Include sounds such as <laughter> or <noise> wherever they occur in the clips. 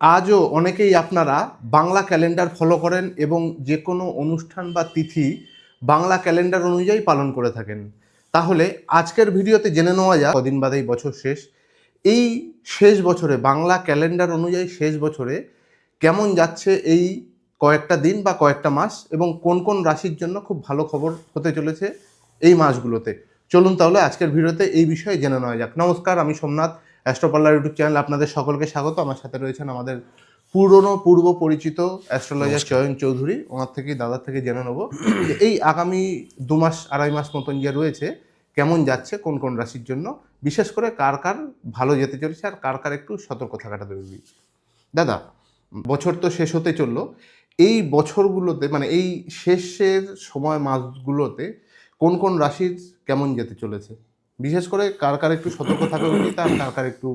আজও অনেকেই আপনারা বাংলা ক্যালেন্ডার ফলো করেন এবং যে কোনো অনুষ্ঠান বা তিথি বাংলা ক্যালেন্ডার অনুযায়ী পালন করে থাকেন। তাহলে আজকের ভিডিওতে জেনে নেওয়া যাক, কদিন বাদেই বছর শেষ। এই শেষ বছরে, বাংলা ক্যালেন্ডার অনুযায়ী শেষ বছরে কেমন যাচ্ছে এই কয়েকটা দিন বা কয়েকটা মাস এবং কোন কোন রাশির জন্য খুব ভালো খবর হতে চলেছে এই মাসগুলোতে। চলুন তাহলে আজকের ভিডিওতে এই বিষয়ে জেনে নেওয়া যাক। নমস্কার, আমি সোমনাথ। অ্যাস্ট্রোপাল্লার ইউটিউব চ্যানেল আপনাদের সকলকে স্বাগত। আমার সাথে রয়েছেন আমাদের পুরনো পূর্ব পরিচিত অ্যাস্ট্রোলজার চয়ন চৌধুরী। ওনার থেকে দাদার থেকে জেনে নেব যে এই আগামী দু মাস আড়াই মাস মতন যে রয়েছে কেমন যাচ্ছে কোন কোন রাশির জন্য বিশেষ করে কার কার ভালো যেতে চলেছে আর কার কার একটু সতর্ক থাকাটা জরুরি। দাদা বছর তো শেষ হতে চলল। এই বছরগুলোতে মানে এই শেষের সময় মাসগুলোতে কোন কোন রাশির কেমন যেতে চলেছে? বিশেষ করে কার কার একটু সতর্ক থাকা উচিত আর কার কার একটু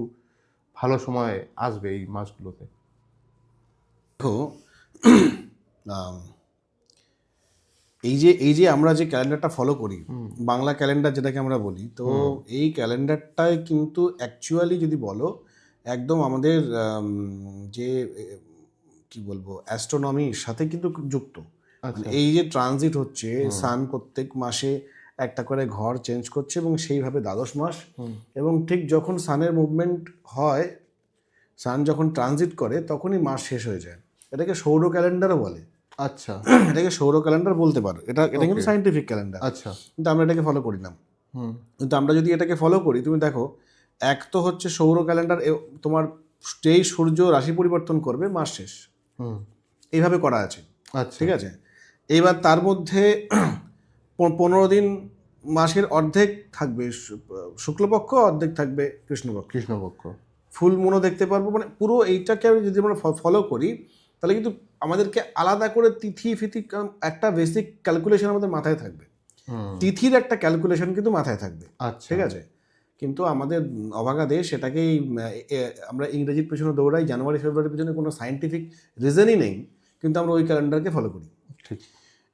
ভালো সময় আসবে এই মাসগুলোতে? দেখো এই যে এই যে আমরা যে ক্যালেন্ডারটা ফলো করি বাংলা ক্যালেন্ডার যেটাকে আমরা বলি তো এই ক্যালেন্ডারটায় কিন্তু অ্যাকচুয়ালি যদি বলো একদম আমাদের যে কি বলব অ্যাস্ট্রোনমির সাথে কিন্তু যুক্ত। আচ্ছা। মানে এই যে ট্রানজিট হচ্ছে সান প্রত্যেক মাসে একটা করে ঘর চেঞ্জ করছে এবং সেইভাবে দ্বাদশ মাস। এবং ঠিক যখন সানের মুভমেন্ট হয় সান যখন ট্রানজিট করে তখনই মাস শেষ হয়ে যায়। এটাকে সৌর ক্যালেন্ডারও বলে। আচ্ছা। <clears throat> এটাকে সৌর ক্যালেন্ডার বলতে পারো। এটা এটা কিন্তু সাইন্টিফিক ক্যালেন্ডার আচ্ছা। কিন্তু আমরা এটাকে ফলো করি না। হুম। কিন্তু আমরা যদি এটাকে ফলো করি তুমি দেখো এক তো হচ্ছে সৌর ক্যালেন্ডার তোমার যেই সূর্য রাশি পরিবর্তন করবে মাস শেষ। হুম। এইভাবে করা আছে। আচ্ছা। ঠিক আছে? এইবার তার মধ্যে পনেরো দিন মাসের অর্ধেক থাকবে শুক্লপক্ষ অর্ধেক থাকবে কৃষ্ণপক্ষ। কৃষ্ণপক্ষ। ফুল মুনও দেখতে পারব মানে পুরো এইটাকে আমি যদি আমরা ফলো করি তাহলে কিন্তু আমাদেরকে আলাদা করে তিথি ফিথি একটা বেসিক ক্যালকুলেশন আমাদের মাথায় থাকবে। তিথির একটা ক্যালকুলেশন কিন্তু মাথায় থাকবে। আচ্ছা। ঠিক আছে? কিন্তু আমাদের অভাগা দেশ সেটাকেই আমরা ইংরেজির পেছনে দৌড়াই জানুয়ারি ফেব্রুয়ারির পেছনে কোনো সাইন্টিফিক রিজনই নেই কিন্তু আমরা ওই ক্যালেন্ডারকে ফলো করি। ঠিক।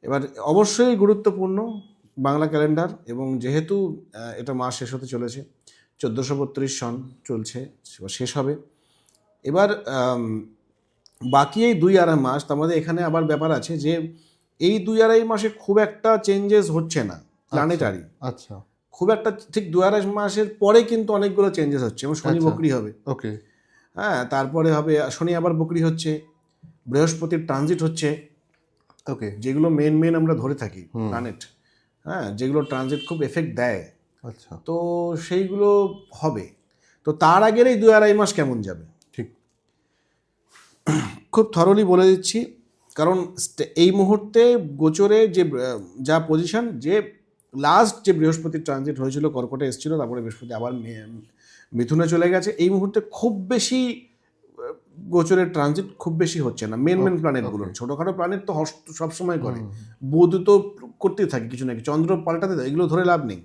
এবার অবশ্যই গুরুত্বপূর্ণ বাংলা ক্যালেন্ডার এবং যেহেতু এটা মাস শেষ হতে চলেছে চোদ্দোশো বত্রিশ সন চলছে শেষ হবে। এবার বাকি এই দুই আড়াই মাস তার মধ্যে এখানে আবার ব্যাপার আছে যে এই দুই আড়াই মাসে খুব একটা চেঞ্জেস হচ্ছে না প্ল্যানেটারি আচ্ছা। খুব একটা ঠিক দু আড়াই মাসের পরে কিন্তু অনেকগুলো চেঞ্জেস হচ্ছে এবং শনি আচ্ছা। বকরি হবে। ওকে। হ্যাঁ তারপরে হবে শনি আবার বকরি হচ্ছে বৃহস্পতির ট্রানজিট হচ্ছে ওকে যেগুলো মেন মেন আমরা ধরে থাকি। প্ল্যানেট হ্যাঁ যেগুলো ট্রানজিট খুব এফেক্ট দেয়। আচ্ছা। তো সেইগুলো হবে। তো তার আগের এই দু আড়াই মাস কেমন যাবে? ঠিক। খুব থরলি বলে দিচ্ছি কারণ এই মুহূর্তে গোচরে যে যা পজিশন যে লাস্ট যে বৃহস্পতির ট্রানজিট হয়েছিল কর্কটে এসেছিল তারপরে বৃহস্পতি আবার মিথুনে চলে গেছে এই মুহূর্তে খুব বেশি গোচরের ট্রানজিট খুব বেশি হচ্ছে না। মেন মেন প্ল্যানেটগুলো ছোটোখাটো প্ল্যানেট তো হস্ত সবসময় করে। বুধ তো করতেই থাকে কিছু না কিছু চন্দ্র পাল্টাতে থাকে এগুলো ধরে লাভ নেই।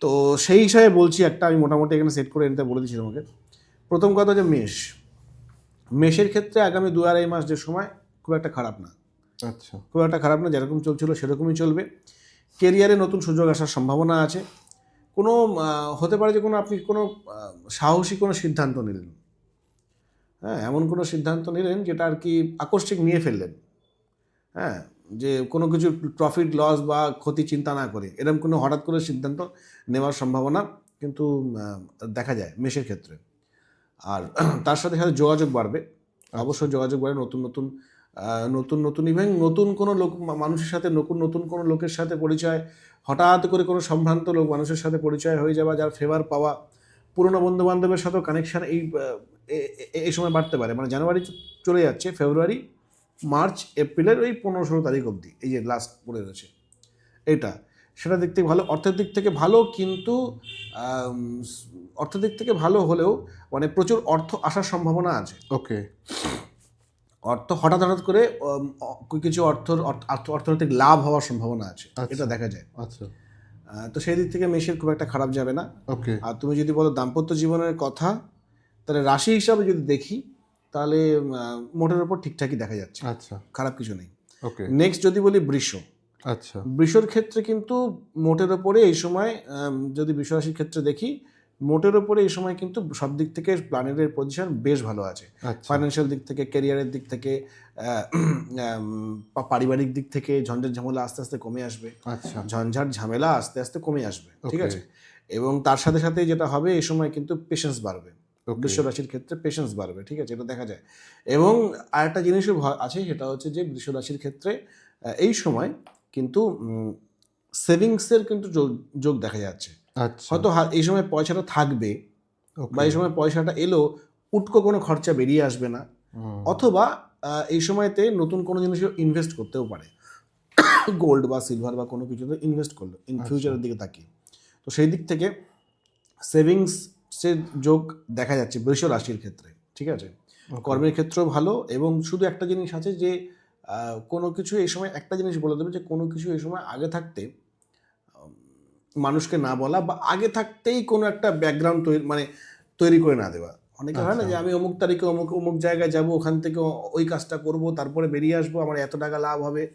তো সেই হিসাবে বলছি একটা আমি মোটামুটি এখানে সেট করে এনে বলে দিচ্ছি তোমাকে। প্রথম কথা যে মেষ। মেষের ক্ষেত্রে আগামী দু আড়াই মাস যে সময় খুব একটা খারাপ না। আচ্ছা। খুব একটা খারাপ না যেরকম চলছিল সেরকমই চলবে। কেরিয়ারে নতুন সুযোগ আসার সম্ভাবনা আছে। কোনো হতে পারে যে কোনো আপনি কোনো সাহসী কোনো সিদ্ধান্ত নিলেন। হ্যাঁ এমন কোনো সিদ্ধান্ত নিলেন যেটা আর কি আকস্মিক নিয়ে ফেললেন। হ্যাঁ যে কোনো কিছু প্রফিট লস বা ক্ষতি চিন্তা না করে এরকম কোনো হঠাৎ করে সিদ্ধান্ত নেওয়ার সম্ভাবনা কিন্তু দেখা যায় মেষের ক্ষেত্রে। আর <clears throat> তার সাথে সাথে যোগাযোগ বাড়বে। অবশ্যই যোগাযোগ বাড়বে নতুন নতুন নতুন নতুন ইভেন নতুন কোনো লোক মানুষের সাথে নতুন নতুন কোনো লোকের সাথে পরিচয় হঠাৎ করে কোনো সম্ভ্রান্ত লোক মানুষের সাথে পরিচয় হয়ে যাওয়া যার ফেভার পাওয়া পুরনো বন্ধু বান্ধবের সাথেও কানেকশান এই এই সময় বাড়তে পারে। মানে জানুয়ারি চলে যাচ্ছে ফেব্রুয়ারি মার্চ এপ্রিলের ওই পনেরো ষোলো তারিখ অবধি এই যে লাস্ট পড়ে রয়েছে। এটা সেটা দিক থেকে ভালো অর্থের দিক থেকে ভালো কিন্তু অর্থের দিক থেকে ভালো হলেও মানে প্রচুর অর্থ আসার সম্ভাবনা আছে। ওকে। অর্থ হঠাৎ হঠাৎ করে কিছু অর্থ অর্থ- অর্থ- অর্থনৈতিক লাভ হওয়ার সম্ভাবনা আছে। আচ্ছা। এটা দেখা যায়। আচ্ছা। তো সেই দিক থেকে মেষের খুব একটা খারাপ যাবে না। ওকে। আর তুমি যদি বলো দাম্পত্য জীবনের কথা তাহলে রাশি হিসাবে যদি দেখি তাহলে মোটের ওপর ঠিকঠাকই দেখা যাচ্ছে। আচ্ছা। খারাপ কিছু নেই। ওকে। নেক্সট যদি বলি বৃষ। আচ্ছা। বৃষর ক্ষেত্রে কিন্তু মোটের ওপরে এই সময় যদি বৃষ রাশির ক্ষেত্রে দেখি মোটের ওপরে এই সময় কিন্তু সব দিক থেকে প্ল্যানেটের পজিশন বেশ ভালো আছে। আচ্ছা। ফাইন্যান্সিয়াল দিক থেকে ক্যারিয়ারের দিক থেকে পারিবারিক দিক থেকে ঝঞ্ঝাট ঝামেলা আস্তে আস্তে কমে আসবে। আচ্ছা। ঝঞ্ঝাট ঝামেলা আস্তে আস্তে কমে আসবে। ঠিক আছে? এবং তার সাথে সাথে যেটা হবে এই সময় কিন্তু পেশেন্স বাড়বে। Okay. রাশির ক্ষেত্রে পেশেন্স বাড়বে ঠিক আছে? এটা দেখা যায়। এবং আরেকটা জিনিসও আছে সেটা হচ্ছে যে বৃষ রাশির ক্ষেত্রে এই সময় কিন্তু সেভিংসের কিন্তু যোগ- দেখা যাচ্ছে। আচ্ছা। হয়তো এই সময় পয়সাটা থাকবে বা এই সময় পয়সাটা এলো উটকো কোনো খরচা বেরিয়ে আসবে না। অথবা এই সময়তে নতুন কোনো জিনিসে ইনভেস্ট করতেও পারে। গোল্ড বা সিলভার বা কোনো কিছুতে ইনভেস্ট করল ইন আচ্ছা। ফিউচারের দিকে তাকিয়ে। তো সেই দিক থেকে সেভিংসের যোগ দেখা যাচ্ছে বৃষ রাশির ক্ষেত্রে ঠিক আছে? কর্মের ক্ষেত্রেও ভালো এবং শুধু একটা জিনিস আছে যে কোনো কিছু এই সময় একটা জিনিস বলে দেবে যে কোনো কিছু এই সময় আগে থাকতে মানুষকে না বলা বা আগে থাকতেই কোনো একটা ব্যাকগ্রাউন্ড তৈরি মানে তৈরি করে না দেওয়া। অনেকে হয় না আচ্ছা। যে আমি অমুক তারিখে অমুক অমুক জায়গায় যাব ওখান থেকে ওই কাজটা করব তারপরে বেরিয়ে আসব আমার এত টাকা লাভ হবে।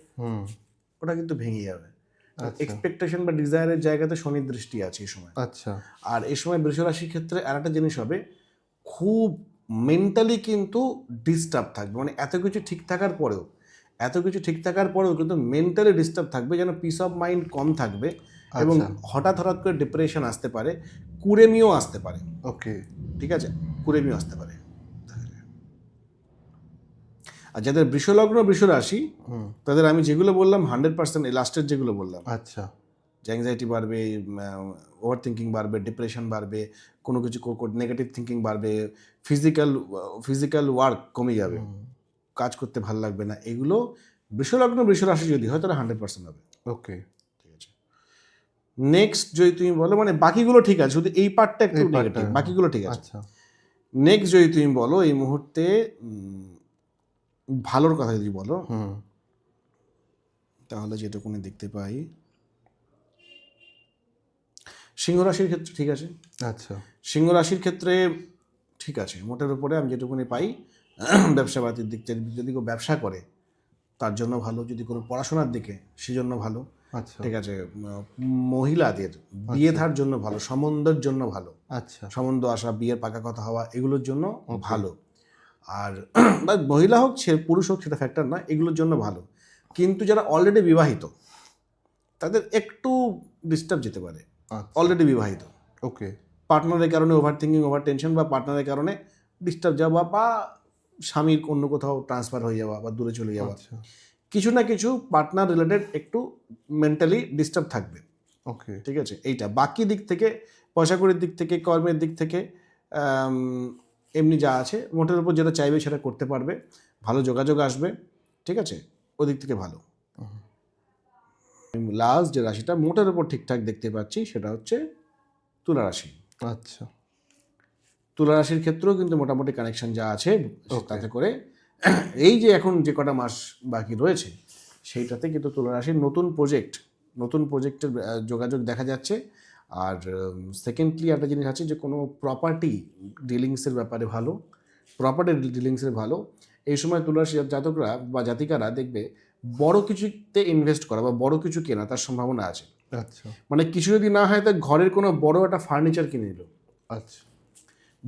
ওটা কিন্তু ভেঙে যাবে। এক্সপেকটেশন বা ডিজায়ারের জায়গাতে শনির দৃষ্টি আছে এই সময়। আচ্ছা। আর এই সময় বৃষ রাশির ক্ষেত্রে আর একটা জিনিস হবে খুব মেন্টালি কিন্তু ডিস্টার্ব থাকবে। মানে এত কিছু ঠিক থাকার পরেও এত কিছু ঠিক থাকার পরেও কিন্তু মেন্টালি ডিস্টার্ব থাকবে যেন পিস অফ মাইন্ড কম থাকবে এবং আচ্ছা। হঠাৎ হঠাৎ করে ডিপ্রেশন আসতে পারে কুড়েমিও আসতে পারে। ওকে ঠিক আছে? কুড়েমিও আসতে পারে। আর যাদের বৃষলগ্ন বৃষ রাশি হুম। তাদের আমি যেগুলো বললাম হান্ড্রেড পার্সেন্ট লাস্টের যেগুলো বললাম। আচ্ছা। যে অ্যাংজাইটি বাড়বে ওভার থিঙ্কিং বাড়বে ডিপ্রেশন বাড়বে কোনো কিছু নেগেটিভ থিঙ্কিং বাড়বে ফিজিক্যাল ফিজিক্যাল ওয়ার্ক কমে যাবে। কাজ করতে ভালো লাগবে না। এগুলো বৃষলগ্ন বৃষ রাশি যদি হয় তাহলে হান্ড্রেড পার্সেন্ট হবে। ওকে ঠিক আছে? নেক্সট যদি তুমি বলো মানে বাকিগুলো ঠিক আছে শুধু এই পার্টটা একটু নেগেটিভ বাকিগুলো ঠিক আছে। আচ্ছা। নেক্সট যদি তুমি বলো এই মুহূর্তে ভালোর কথা যদি বলো হুম। তাহলে যেটুকুনি দেখতে পাই সিংহ রাশির ক্ষেত্রে ঠিক আছে। আচ্ছা। সিংহ রাশির ক্ষেত্রে ঠিক আছে মোটের উপরে আমি যেটুকুনি পাই ব্যবসাবাতির দিক থেকে যদি কেউ ব্যবসা করে তার জন্য ভালো। যদি কোনো পড়াশোনার দিকে সেজন্য ভালো। আচ্ছা। ঠিক আছে মহিলাদের বিয়ে থার জন্য ভালো সম্বন্ধের জন্য ভালো। আচ্ছা। সম্বন্ধ আসা বিয়ের পাকা কথা হওয়া এগুলোর জন্য ভালো। আর <clears throat> বা মহিলা হোক সে পুরুষ হোক সেটা ফ্যাক্টর না এগুলোর জন্য ভালো। কিন্তু যারা অলরেডি বিবাহিত তাদের একটু ডিস্টার্ব যেতে পারে। আচ্ছা। অলরেডি বিবাহিত। ওকে। পার্টনারের কারণে ওভার থিঙ্কিং ওভার টেনশন বা পার্টনারের কারণে ডিস্টার্ব যাওয়া বা স্বামীর অন্য কোথাও ট্রান্সফার হয়ে যাওয়া বা দূরে চলে যাওয়া। আচ্ছা। কিছু না কিছু পার্টনার রিলেটেড একটু মেন্টালি ডিস্টার্ব থাকবে। ওকে। ঠিক আছে? এইটা। বাকি দিক থেকে পয়সা কড়ির দিক থেকে কর্মের দিক থেকে এমনি যা আছে মোটের উপর যেটা চাইবে সেটা করতে পারবে ভালো যোগাযোগ আসবে ঠিক আছে? ওদিক থেকে ভালো। লাস্ট যে রাশিটা মোটের উপর ঠিকঠাক দেখতে পাচ্ছি সেটা হচ্ছে তুলা রাশি। আচ্ছা। তুলা রাশির ক্ষেত্রেও কিন্তু মোটামুটি কানেকশন যা আছে. তাতে করে <clears throat> এই যে এখন যে কটা মাস বাকি রয়েছে সেইটাতে কিন্তু তুলা রাশির নতুন প্রজেক্ট নতুন প্রজেক্টের যোগাযোগ দেখা যাচ্ছে। আর সেকেন্ডলি একটা জিনিস আছে যে কোনো প্রপার্টি ডিলিংসের ব্যাপারে ভালো প্রপার্টি ডিলিংসের ভালো এই সময় তুলা রাশির জাতকরা বা জাতিকারা দেখবে বড় কিছুতে ইনভেস্ট করা বা বড় কিছু কেনা তার সম্ভাবনা আছে। আচ্ছা। মানে কিছু যদি না হয় তা ঘরের কোনো বড় একটা ফার্নিচার কিনে নিল। আচ্ছা।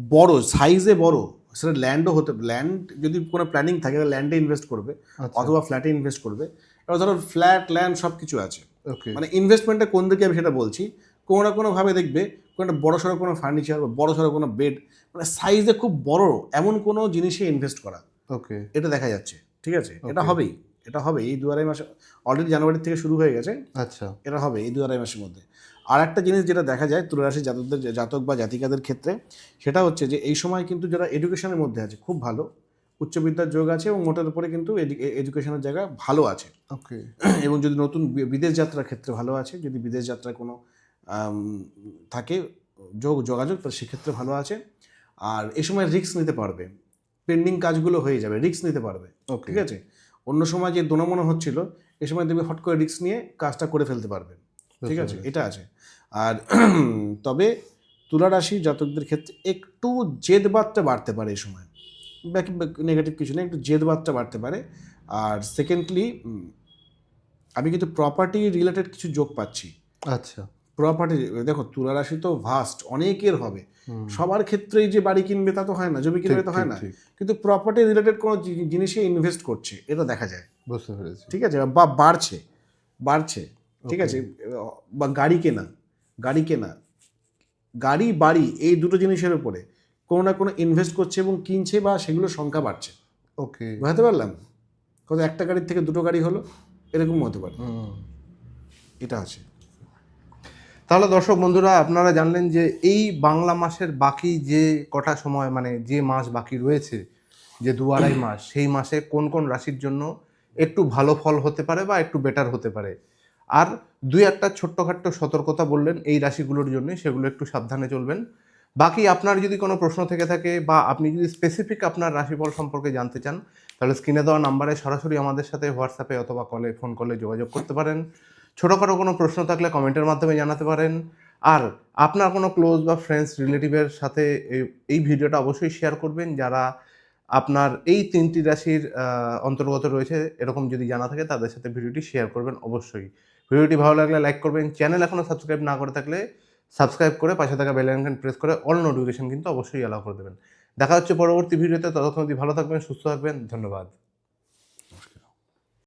বড় সাইজে বড় সেটা ল্যান্ডও হতে ল্যান্ড যদি কোনো প্ল্যানিং থাকে তাহলে ল্যান্ডে ইনভেস্ট করবে আচ্ছা। অথবা ফ্ল্যাটে ইনভেস্ট করবে। এবার ধরো ফ্ল্যাট ল্যান্ড সব কিছু আছে। ওকে মানে ইনভেস্টমেন্টটা কোন দিকে আমি সেটা বলছি কোনো না কোনোভাবে দেখবে কোনো একটা বড় সড়ো কোনো ফার্নিচার বা বড় সড়ো কোনো বেড মানে সাইজে খুব বড় এমন কোনো জিনিসে ইনভেস্ট করা। ওকে এটা দেখা যাচ্ছে ঠিক আছে? এটা হবেই এটা হবে এই দু আড়াই মাসে অলরেডি জানুয়ারি থেকে শুরু হয়ে গেছে। আচ্ছা। এটা হবে এই দু আড়াই মাসের মধ্যে। আর একটা জিনিস যেটা দেখা যায় তুলারাশি জাতকদের জাতক বা জাতিকাদের ক্ষেত্রে সেটা হচ্ছে যে এই সময় কিন্তু যারা এডুকেশনের মধ্যে আছে খুব ভালো। উচ্চবিদ্যার যোগ আছে এবং মোটের উপরে কিন্তু এডুকেশনের জায়গা ভালো আছে। ওকে এবং যদি নতুন বিদেশ যাত্রার ক্ষেত্রে ভালো আছে যদি বিদেশ যাত্রার কোনো থাকে যোগ যোগাযোগ তাহলে সেক্ষেত্রে ভালো আছে। আর এই সময় রিস্ক নিতে পারবে। পেন্ডিং কাজগুলো হয়ে যাবে রিস্ক নিতে পারবে। ঠিক আছে? অন্য সময় যে দোনামনো হচ্ছিল এ সময় দেখবে হট করে রিস্ক নিয়ে কাজটা করে ফেলতে পারবে। ঠিক আছে? এটা আছে। আর <clears throat> তবে তুলা রাশি জাতকদের ক্ষেত্রে একটু জেদ জেদবাদটা বাড়তে পারে এই সময়। বাকি নেগেটিভ কিছু নেই একটু জেদ জেদবাদটা বাড়তে পারে। আর সেকেন্ডলি আমি কিন্তু প্রপার্টি রিলেটেড কিছু যোগ পাচ্ছি। আচ্ছা। প্রপার্টি দেখো তুলা রাশি তো ভাস্ট অনেকের হবে। সবার ক্ষেত্রেই যে বাড়ি কিনবে তা তো হয় না জমি কিনবে তো হয় না। কিন্তু প্রপার্টি রিলেটেড কোনো জিনিসে ইনভেস্ট করছে এটা দেখা যায়। বুঝতে পেরেছি। ঠিক আছে? বা বাড়ছে বাড়ছে ঠিক আছে? বা গাড়ি কেনা গাড়ি কেনা গাড়ি বাড়ি এই দুটো জিনিসের উপরে কোনো না কোনো ইনভেস্ট করছে এবং কিনছে বা সেগুলোর সংখ্যা বাড়ছে। ওকে বুঝতে পারলাম? কত একটা গাড়ির থেকে দুটো গাড়ি হলো এরকম হতে পারে। এটা আছে। তাহলে দর্শক বন্ধুরা, আপনারা জানলেন যে এই বাংলা মাসের বাকি যে কটা সময় মানে যে মাস বাকি রয়েছে, যে দু আড়াই মাস, সেই মাসে কোন কোন রাশির জন্য একটু ভালো ফল হতে পারে বা একটু বেটার হতে পারে? আর দুই একটা ছোট্টখাট্ট সতর্কতা বললেন, এই রাশিগুলোর জন্য সেগুলো একটু সাবধানে চলবেন। বাকি আপনার যদি কোনো প্রশ্ন থেকে থাকে বা আপনি যদি স্পেসিফিক আপনার রাশিফল সম্পর্কে জানতে চান, তাহলে স্ক্রিনে দেওয়া নাম্বারে সরাসরি আমাদের সাথে হোয়াটসঅ্যাপে অথবা কলে ফোন কলে যোগাযোগ করতে পারেন। ছোটোখাটো কোনো প্রশ্ন থাকলে কমেন্টের মাধ্যমে জানাতে পারেন। আর আপনার কোনো ক্লোজ বা ফ্রেন্ডস, রিলেটিভের সাথে এই- ভিডিওটা অবশ্যই শেয়ার করবেন। যারা আপনার এই তিনটি রাশির অন্তর্গত রয়েছে, এরকম যদি জানা থাকে তাদের সাথে ভিডিওটি শেয়ার করবেন অবশ্যই। ভিডিওটি ভালো লাগলে লাইক করবেন। চ্যানেল এখনও সাবস্ক্রাইব না করে থাকলে সাবস্ক্রাইব করে পাশে থাকা বেল আইকন প্রেস করে অল নোটিফিকেশন কিন্তু অবশ্যই অ্যালাউ করে দেবেন। দেখা হচ্ছে পরবর্তী ভিডিওতে। ততক্ষণ অবধি ভালো থাকবেন, সুস্থ থাকবেন। ধন্যবাদ।